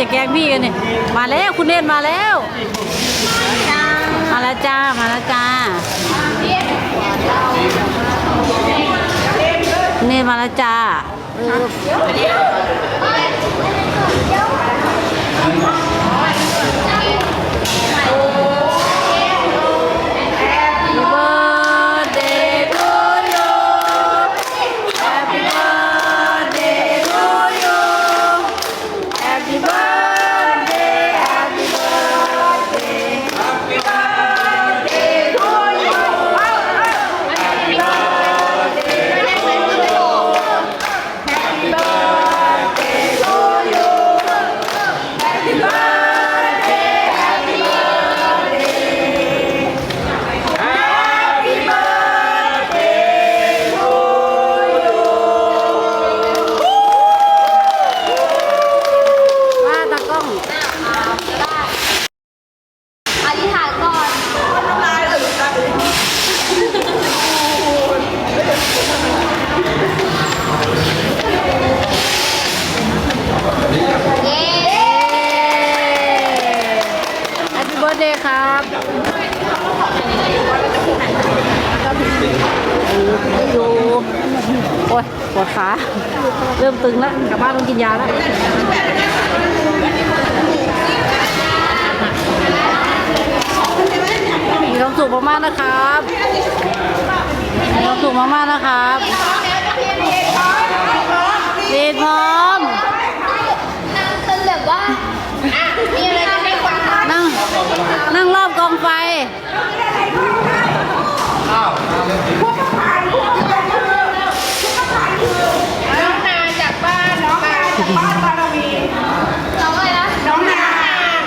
อย่าแกล้งพี่กันนี่มาแล้วคุณเนตรมาแล้วมาแล้วจ้ามาแล้วจ้าเนตรมาแล้วจ้า ครับอยู่โอ้ยปวดขาเริ่มตึงแล้วกลับบ้านต้องกินยาแล้วมีความสุขมากๆนะครับมีความสุขมากๆนะครับรีดพร้อมนั่งจนแบบว่ามีอะไร นั่งรอบกองไฟ น้องนาจากบ้านน้องนาจากบ้านบารมีน้องอะไรนะ น้องนา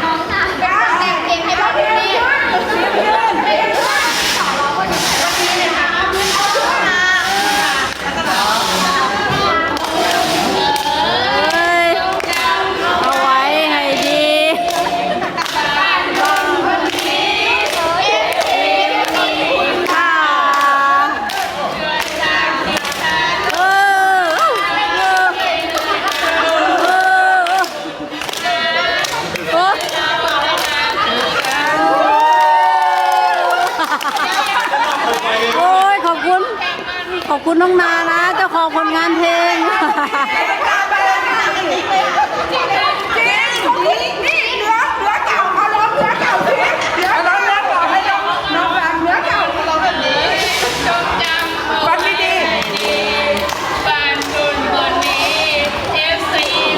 น้องนาแต่งเพลงให้พ่อพี่สองร้องคนนี้วันนี้นะคะน้องนา เอ้ย เอาไว้ให้ดีค่ะเออเออเออโอ้ยขอบคุณ ข อบคุณน้องนานะเจ้าของผลงานเพลง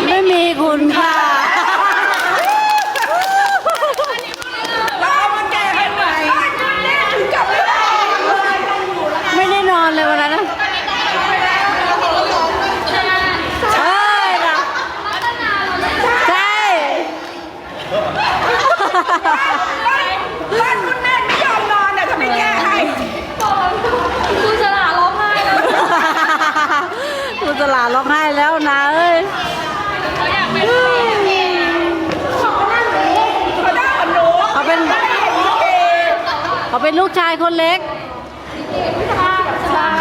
ไม่มีคุณค่า ไม่ได้นอนเลยวันนั้นนะใช่ค่ะใช่ คุณสลาร้องไห้เลยคุณตลาดร้องไห้แล้วนะเอ้ยเขาอยากเป็นเพลงเขาเป็นเขาเป็นลูกชายคนเล็กใช่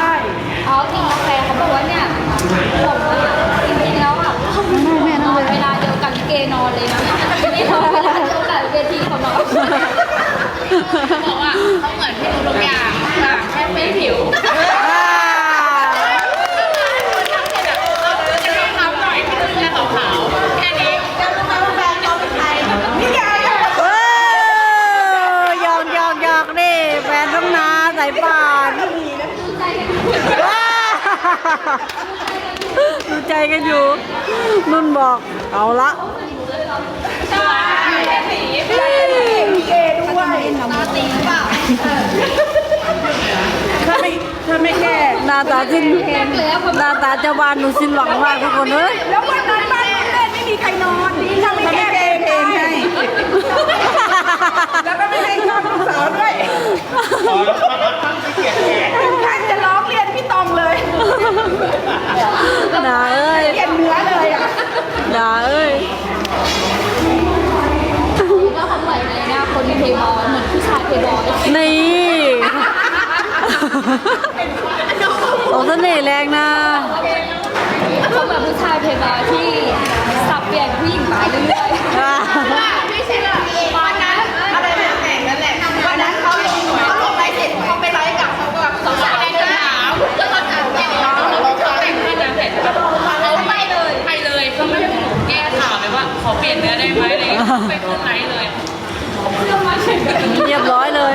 อ๋อกินกาแฟเขาบอกว่าเนี่ยผมจริงๆแล้วอะนอนเวลาเดียวกันลิเกนอนเลยนะไม่นอนเวลา เวทีเขานอนบอกว่าเขาเหมือนที่รู้ทุกอย่างต่แค่ไม่ผิวจะให้เขาหน่อยที่ดูแลขาวแค่นี้เออยอกหยอกหยอกนี่แฟนต้องนาสายป่านว้าดูใจกันอยู่นุ่นบอกเอาละ ถ้า ไม่แก้หน้าตาสิ้นหน้าตาเจ้าบ้านหนูสิ้นหวังมากทุกคนเอ้ยแล้ววันนั้นบ้านเล่นไม่มีใครนอนถ้าไม่แก้เพลงให้แล้วก็ไม่ให้ข้าวลูกสาวด้วย ที่สับเปลี่ยนผู้หญิงไปเรื่อยๆ ไม่ใช่หรอตอนนั้นอะไรแบบแต่งนั่นแหละวันนั้นเขาเขาลงไลสร็จเขาไปไลฟ์กับเขาแบบสาวๆหนาวแล้วก็แต่งแต่งแต่งแต่งเขาไปเลยไปเลยก็ไม่ได้หนูแก้ข่าวเลยว่าขอเปลี่ยนเนื้อได้ไหมอะไรเงี้ยไปขึ้นไลฟ์เลย เรียบร้อยเลย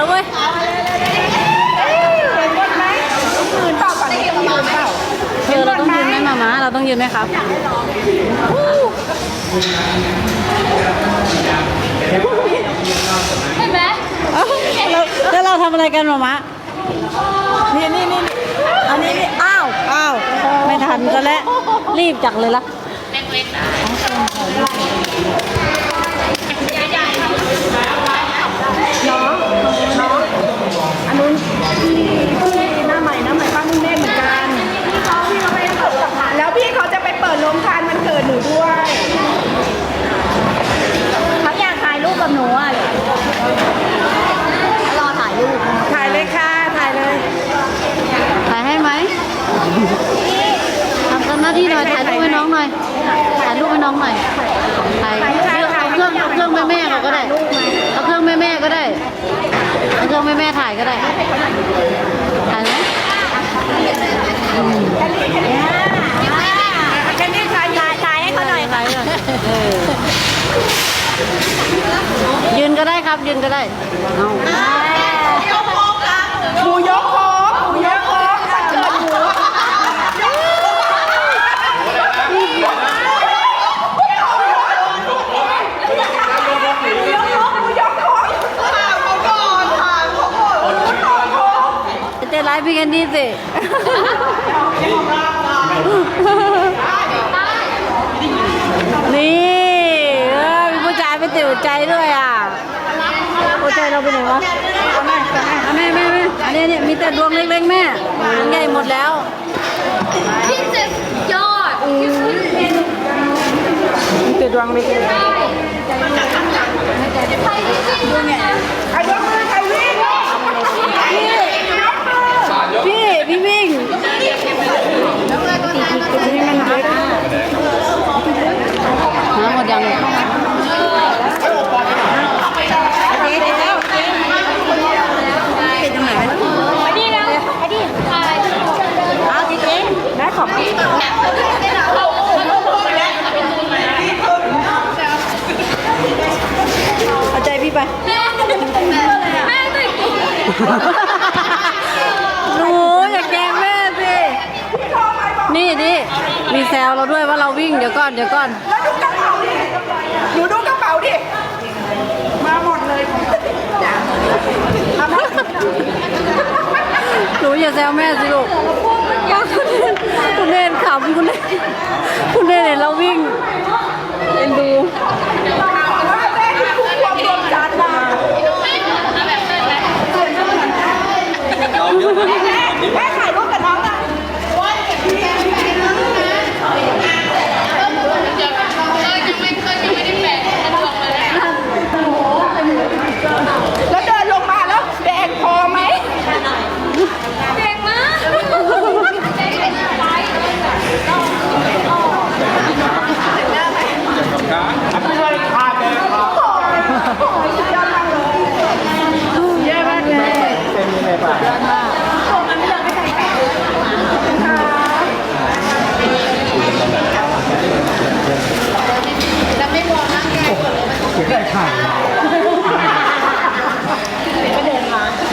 แล้วเว้ยเห็นรถไหมยืนเปล่าก่อนยืนเปล่าเออเราต้องยืนไหมมาม้าเราต้องยืนไหมครับเห็นไหมเอ้าแล้วแล้วเราทำอะไรกันมาม้านี่นี่นี่อันนี้นี่อ้าวอ้าวไม่ทันซะแล้วรีบจักเลยละเล็กๆ อันนู้นพี่พี่หน้าใหม่หน้าใหม่ป้ามุ่งเน่เหมือนกันพี่เขาพี่เขาไปเปิดแล้วพี่เขาจะไปเปิดโรงทานมันเกิดหนูด้วยเขาอยากถ่ายรูปกับหนูอะรอถ่ายรูปถ่ายเลยค่ะ ถ่ายเลย ถ่ายให้ไหมทำตามหน้าที่หน่อยถ่ายรูปให้น้องหน่อยถ่ายรูปให้น้องหน่อยถ่าย เอาเครื่องเอาเครื่องแม่แม่ๆเขาก็ได้ เอาเครื่องแม่แม่ๆก็ได้ เอาเครื่องแม่แม่ๆถ่ายก็ได้ ถ่ายไหมแค่นี้ถ่ายถ่ายถ่ายให้เขาหน่อยถ่ายเลยเออยืนก็ได้ครับยืนก็ได้เอา หมูยกโค้งหมูยกโค้งวันเกิดหมูยกโค้งหมูยกโค้ง เต้นไลฟ์พี่แคนดี้สินี่เออมีผู้ชายไปติวใจด้วยอะผู้ชายเราไปไหนวะเอาแม่เอาแม่แม่แม่อันนี้เนี่ยมีแต่ดวงเล็กๆแม่ดวงใหญ่หมดแล้ว พี่เจ็ดยอดมีแต่ดวงเล็กใช่ใครที่จริงนะใครยกมือใครวิ่งพี่ยกมือ พี่พี่วิ่งนี่มันเล็กน้ำหมดยัง นี่นะไอ้ดิถ่าย เอาจริงๆได้ของ เอาใจพี่ไป แม่แม่ติด หนูอย่าแกล้งแม่สิ นี่ดิมีแซวเราด้วยว่าเราวิ่งเดี๋ยวก่อนเดี๋ยวก่อน แล้วดูกระเป๋าดิหนูดูกระเป๋าดิ มาหมดเลยของจ้ะเอามา หนู อย่าแซวแม่สิลูกคุณเนนขำคุณเนนคุณเนนเห็นเราวิ่งเอ็นดูแม่ขามรวมจานมาแม่ถ่ายรูปกับน้องอะ เออยังไม่เคยยังไม่ได้แปะสะดวกเลยนะ แล้วเดินลงมาแล้วแดงพอไหม เก่งมาก เย้มากเลย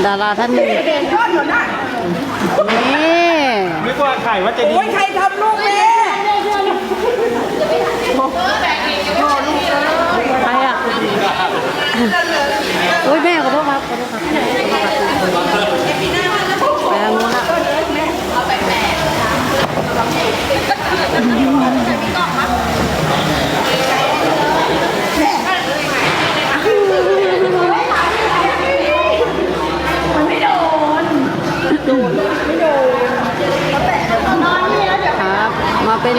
ดาราท่านหนึ่งเด่นยอดอยู่น่ะนี่นึกว่าไข่ว่าจะดีโอ้ยใครทำลูกแม่ใครอะโอ้ยแม่ขอโทษครับขอโทษครับไปทางนู้นละครับ มาเป็น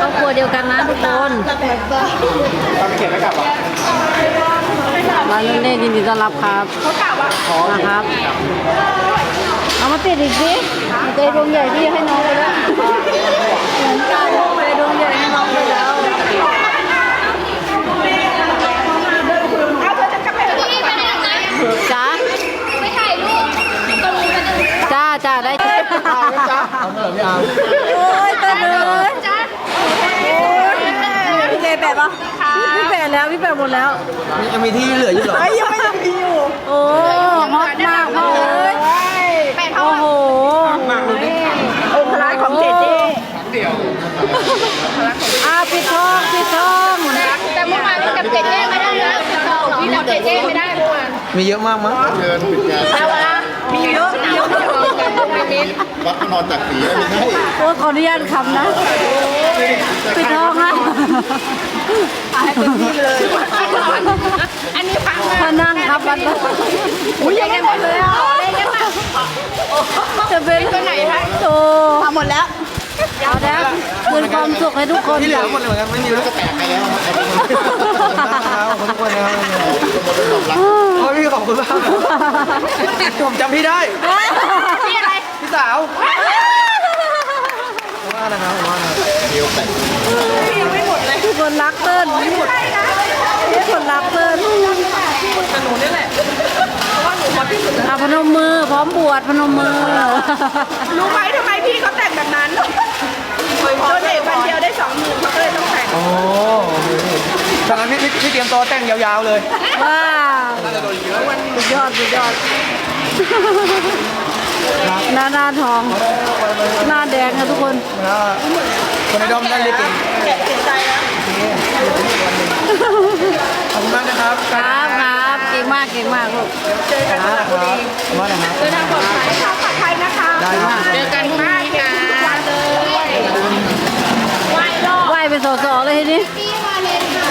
ครอบครัวเดียวกันนะทุกคน ตอนไปเก็บไม่กลับอะ มาเล่นเล่นยินดี ต้อนรับครับเขากล่าวว่านะครับดอีกสิใจดวงใหญ่พี่ให้น้องไปแล้วเหมือนกันใจดวงใหญ่ให้น้องไปแล้วเอาเธอจะกลับไปพี่ไปไหนนะจ้าไปถ่ายรูปตรงนี้มาดูจ้าจ้าได้จ้าเอาเหรอพี่อาร์มโอ้ยตาเดือยจ้าพี่เจแปะปะ พี่แปะแล้วพี่แปะหมดแล้วยังมีที่เหลืออยู่เหรอเฮ้ยยังไม่ยังมีอยู่โอ้ฮอตมากพ่อเอ้ยแปดเท่าโอ้ไหร่โหองค์พระของเจเจอาปิดทองปิดทองแต่เมื่อวานกับเจเจไม่ได้นะพี่กับเจเจไม่ได้เมื่อวานมีเยอะมากมั้งเชิญปิดงานมีเยอะมีเยอะวัดพระนอนจักรีไม่ใช่โอ้ขออนุญาตคำนะปิดทองอะ อันนี้ฟังมานั่งครับวันละอุ้ยยังไม่หมดเลยอะจะเป็นตัวไหนคะโอ้ทำหมดแล้วเอาแด้คืนความสุขให้ทุกคนที่เหลืจ้ะอหมดเลยเหมือนกันไม่มีแล้วก็แตกไปแล้วครับขอบคุณทุกคนนะครับโอ้ยพี่ขอบคุณมากผมจำพี่ได้พี่อะไรพี่สาวว่านะครับว่านะครับ ทุกคนรักเติ้ลทุกคนรักเติ้ลเอาพนมมือพร้อมบวชพนมมือรู้ไหมทำไมพี่เขาแต่งแบบนั้นโดนเด็กวันเดียวได้สองหมื่นเขาก็เลยต้องแต่งโอ้ฉะนั้นพี่พี่เตรียมตัวแต่งยาวๆเลยว้าวสุดยอดสุดยอดหน้าหน้าทอง หน้าแดงนะทุกคนแล้วคนในดอมได้เรียกเก่ง แกะเสียใจแล้ว ขอบคุณมากนะครับครับครับเก่งมากเก่งมากลูกเจอกันครับขอบคุณมากนะครับเดินทางปลอดภัยค่ะปลอดภัยนะคะได้ครับเจอกันพรุ่งนี้ค่ะวันเลยไหวเป็นสอสอเลยทีนี้พี่มาเลยค่ะ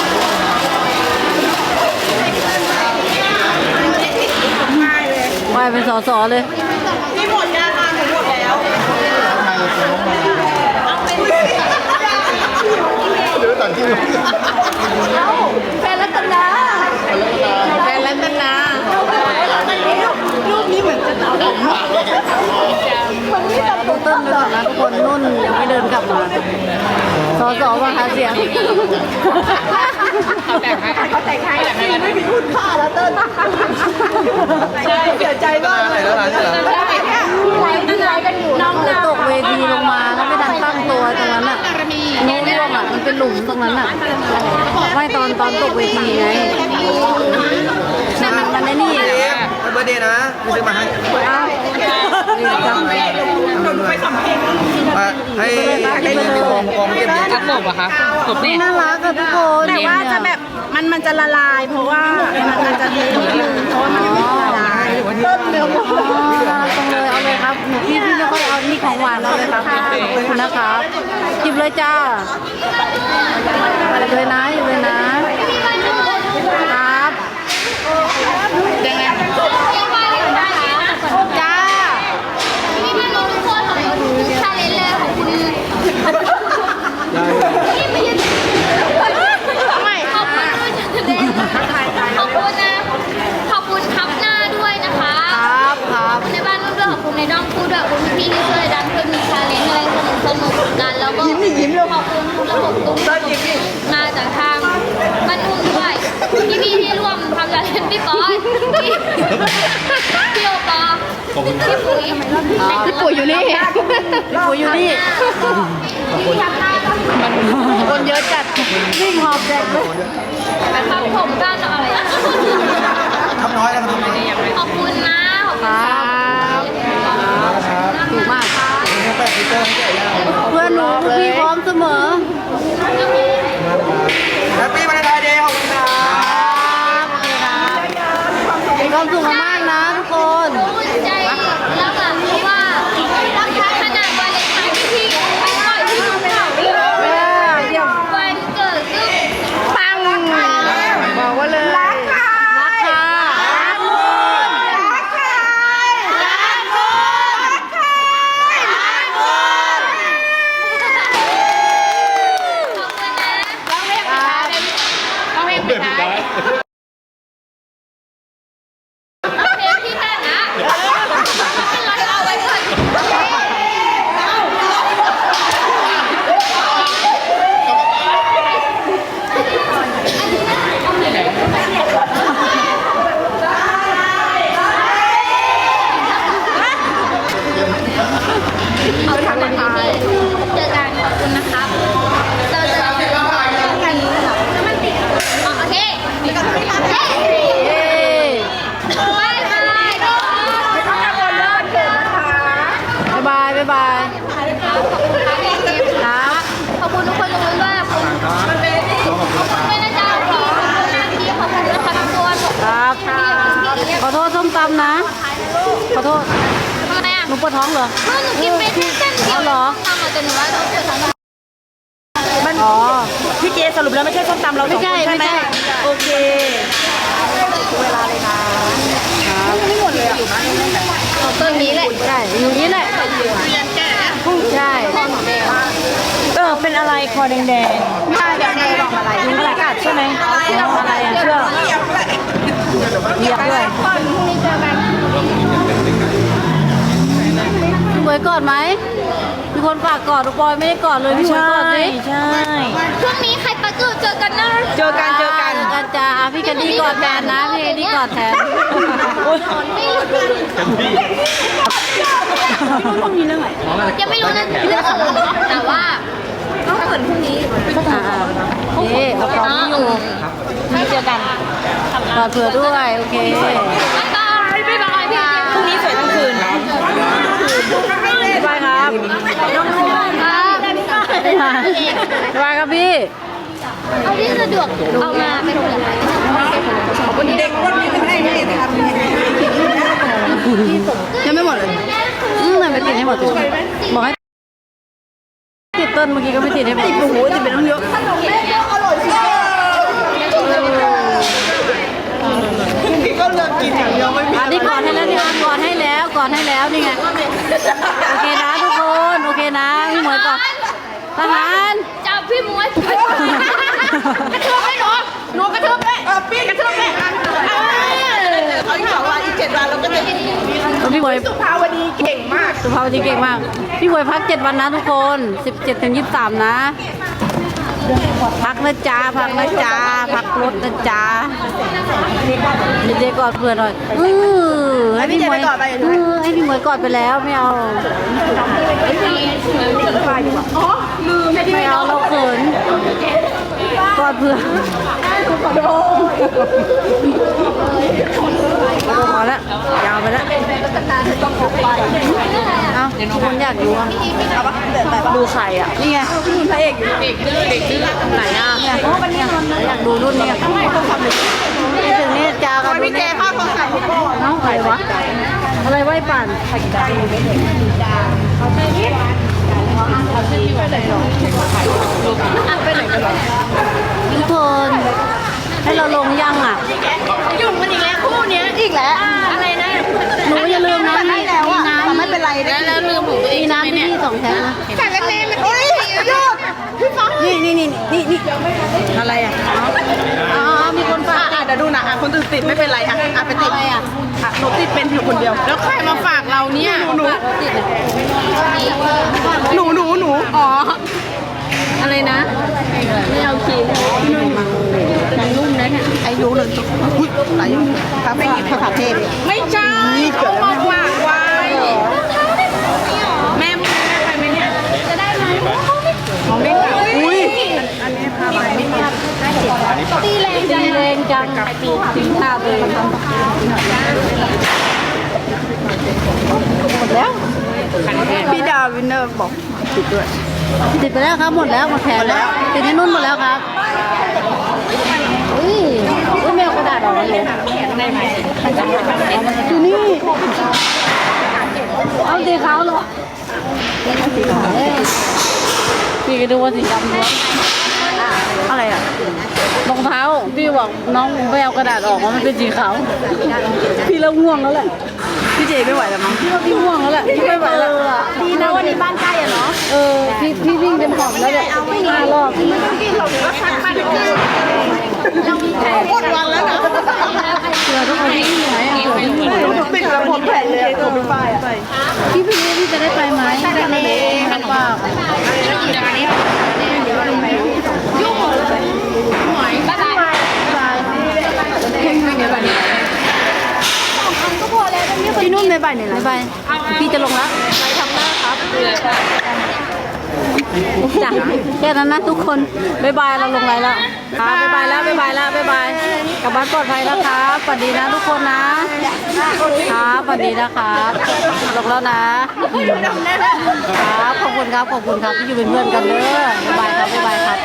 ง่ายเลยไหวเป็นสอสอเลยนี่หมดยาทานหนูหมดแล้ว หรือตอนที่แฟนรัตนาแฟนรัตนารูปนี้เหมือนจะเอาได้มันไม่ตัดผมเติ้ลไปก่อนนะทุกคนนุ่นยังไม่เดินกลับมาสอสอมาหาเสียงเขาแต่งให้เขาแต่งให้ไม่มีคุณค่าแล้วเติ้ลใช่เสียใจมากอะไรแล้วล่ะเนี่ยเหรอไลฟ์ไลฟ์กันอยู่น้องตกเวทีลงมาแล้วไม่ทันตั้งตัวตรงนั้นอะโน้ร่ วงอะมันเป็นหลุมตรงนั้นอะไม่ตอนตอนตกเวทีไงมันมันไอ้นี่เอ๊ะวันเบอร์เดย์นะไม่ซื้อมาให้อ้าวดีจังไปทำเพลงมาให้ให้เงินในกองกองเก็บเนี่ยกบอะคะกบเนี่ยน่ารักอะทุกคนแต่ว่าจะแบบมันมันจะละลาย เพราะว่ามันอาจจะเละนิดนึงเพราะว่ามันยังไม่ละลาย เติ้ลเร็วอ๋อน่ากตรงเลยเอาเลยครับหนูพี่พี่ไม่ค่อยเอานี่ของหวานเอาเลยครับขอบคุณนะครับจิบเลยจ้าอยู่เลยนะอยู่เลยนะครับยังไงลยนะคะ จ้า พี่มาเลยทุกคนของคุณชาเลนจ์เลยของคุณพี่ไม่ยืนทำไมขอบคุณด้วยจะเด่นขอบคุณนะ ขอบคุณทับหน้าด้วยนะคะ ครับครับ ในบ้านร่วมด้วยขอบคุณในน้องพูดด้วยขอบคุณพี่ที่ช่วยดันเพื่อนมีชาเลนจ์อะไรสนุกสนุกกั นแล้วก็ยิ้มขอบคุณคุณระบบตุ้มมาจากทางบ้านนุ่นด้วยพี่พี่ที่ร่วมทำชาเลนจ์พี่ป๊อนพี่พี่โอปอพี่ปุ๋ยพี่ปุ๋ยอยู่นี่พี่ปุ๋ยอยู่นี่พี่ทำหน้าก็คนเยอะจัดวิ่งหอบแดกเลยทำผมด้านอะไรอะทำน้อยนะครับทำน้อยขอบคุณนะขอบคคุณรับนะครับถูกมากแปะฟิลเตอร์ให้แกะย่าง เพื่อนหนูพี่พร้อมเสมอ แฮปปี้วันไทน์เดย์ขอบคุณครับ มีความสุขมากๆนะทุกคน รู้ใจแล้วแบบว่าขนาดวันเลนไทน์ที่พี่ไม่ปล่อยที่ดูข่าวเลย เออเยี่ยม วันเกิดซึ่ง ปังบอกว่าเลยรักค่ะรักค่ะรักคุณรักค่ะรักคุณรักค่ะรักคุณ ขอบคุณนะ ครับ ต้องเพลงปิดท้ายเพ บ๊ายบาย ขอบคุณค่ะพี่กิฟต์ ครับ ขอบคุณทุกคนตรงนู้นด้วยขอบคุณขอบคุณด้วยนะจ๊ะพี่ขอบคุณนะพี่ขอบคุณนะคะทุกคน ครับ พี่กิฟต์ ขอ โทษส้มตำนะ ขอโทษทำไมอะหนูปวดท้องเหรอเมื่อหนูกินไปแค่เส้นเดียวเอาเหรอทำมาแต่หนูว่าต้องเกิดทั้งหมดอ๋อพี่เกสรุปแล้วไม่ใช่ส้มตำเราสไม่องคใช่นใช่ไม่ไหมใช่โอเคตัวนี้แหละใช่อยู่นี้แหละใช่เออเป็นอะไรคอแดงแดงใช่แดงแดงบอกอะไรยุงกัดใช่ไหมอะไรอะเชื่อ เหยียบด้วยพี่หมวยกอดไหมมีคนฝากกอดลูกบอยไม่ได้กอดเลยพี่หมวยกอดสิใช่ พรุ่งนี้ใครปะเกิดเจอกันนะเจอกันเจอกันเจอกันจ้าอะพี่แคนดี้กอดแทนนะพี่แคนดี้กอดแทนยังไม่รู้นะเรื่องอะไรแต่ว่าก็เหมือนพรุ่งนี้อ่าๆนี่เรากอดไม่อยู่ ไม่เจอกันกอดเผื่อด้วย โอเคบ๊ายบายบ๊ายบายพี่พรุ่งนี้สวยทั้งคืนบ๊ายบายครับครับบ๊ายบายบ๊ายบายครับพี่ เอาที่สะดวก เอามาเป็นผลไม้เด็กคนนี้ไม่ได้ไม่ได้ทำยังไม่หมดเลยอืมมันไปติดให้หมดเลยบอกให้ติดต้นเมื่อกี้ก็ไม่ติดให้หมดติดโอ้โหติดเป็นต้องเยอะพี่ก็เลือ กกินอย่างเดียวไม่มีอันนี้ก่อดให้แล้วนี่อะกอดให้แล้วก่อดให้แล้วนี่ไงโอเคนะทุกคนโอเคนะพี่หมวยก่อดทหารจับพี่มวนกระเทืบไม่หนูหนูกระเทืบแม่เออพี่กระเทือบแม่เขาอีกสองวันอีกเจ็ดวันเราก็จะพี่หมวยสุภาวดีเก่งมากสุภาพดีเก่งมากพี่หมวยพักเจ็ดวันนะทุกคนสิบเจ็ดถึงยี่สิบสามนะ พักนะจ๊ะพักนะจ๊ะพักรถนะจ๊ะเดี๋ยวเจกอดเพื่อนหน่อยอือให้พี่หมวยเออให้พี่หมวยกอดไปแล้วไม่เอาไม่เอาเราเขินกอดเพื่อน พอแล้วยาวไปแล้วเอาคนอยากดูอะดูใครอะ นี่ไงพระเอกอยู่เด็กดื้อเด็กดื้อไหนอะเนี่ยอยากดูรุ่นนี้ทำไมต้องทำเลยถึงนี่จากันดูพี่เกเนี่ยพ่อเขาใส่พี่โบน้องอะไรวะ อะไรไว้ปั่นทุกคน ให้เราลงยังอะ ยุ่งมันอีกแล้วคู่เนี้ยอีกแล้ว อะไรนะหนูอย่าลืมนะมีมีน้ำไม่เป็นไรนะแล้วลืมของตัวเอมีงน้ำที่พี่สองแพ็คนะแต่ละเมนมันโอ้ยหยุดพี่ฟ้านี่นี่นี่นี่นี่อะไรอะอ๋อมีคนฝากอะเดี๋ยวดูนะอะคนอื่นติดไม่เป็นไรอะอะไปติดอะไรอะอะหนูติดเป็นอยู่คนเดียว แล้วใครมาฝากเราเนี่ยหนูติดเลยหนูหนูหนูอ๋ออะไรนะไม่เอาครีมนุ่มนะเนี่ย อายุเลยจุกอุ้ยไหนคาเฟ่ภาษาเทพไม่ใช่เขามาฝากไว้ แม่แม่ไปไหมเนี่ย จะได้ไหมมองไม่กลับอุ้ยอันนี้พาไปไม่กลับตีแรงจังแรงจังไปตีตีข้าวเลยหมดแล้วพี่ดาวินเนอร์บอกติดด้วยติดไปแล้วครับหมดแล้วหมดแผงแล้วติดในนุ่นหมดแล้วครับอุ้ยอุ้ยแมวกระดาษออกมาเลย อยู่นี่ เอาสีขาวเหรอสีขาวเลยพี่ก็ดูว่าสีดำล้วนอะไรอะรองเท้าพี่บอกน้องไปเอากระดาษออกว่ามันเป็นสีขาวพี่เริ่มง่วงแล้วแหละพี่เจไม่ไหวแล้วมั้งพี่ว่าพี่ง่วงแล้วแหละพี่ไม่ไหวแล้วดีนะวันนี้บ้านใกล้อะเนาะเออพี่พี่วิ่งเป็นหอบแล้วเนี่ยห้ารอบหมดวันแล้วนะ เสือทุกคนที่วิ่งไหนอะเสือที่วิ่ไหนหนูติดแล้วหมแผนเลยตัวพี่ป้ายอะพี่พี่พี่จะได้ไปไหมได้ไหมครับป้าบ๊ายบายพี่นุ่นไปบ่ายไหนไปพี่จะลงแล้วเบื่อค่ะ จ้ะแค่นั้นนะทุกคนบ๊ายบายเราลงไลน์แล้วครับบ๊ายบายแล้วบ๊ายบายแล้วบ๊ายบายกลับบ้านปลอดภัยแล้วครับสวัสดีนะทุกคนนะครับสวัสดีนะครับลงแล้วนะครับขอบคุณครับขอบคุณครับที่อยู่เป็นเพื่อนกันเด้อบ๊ายบายครับบ๊ายบายครับ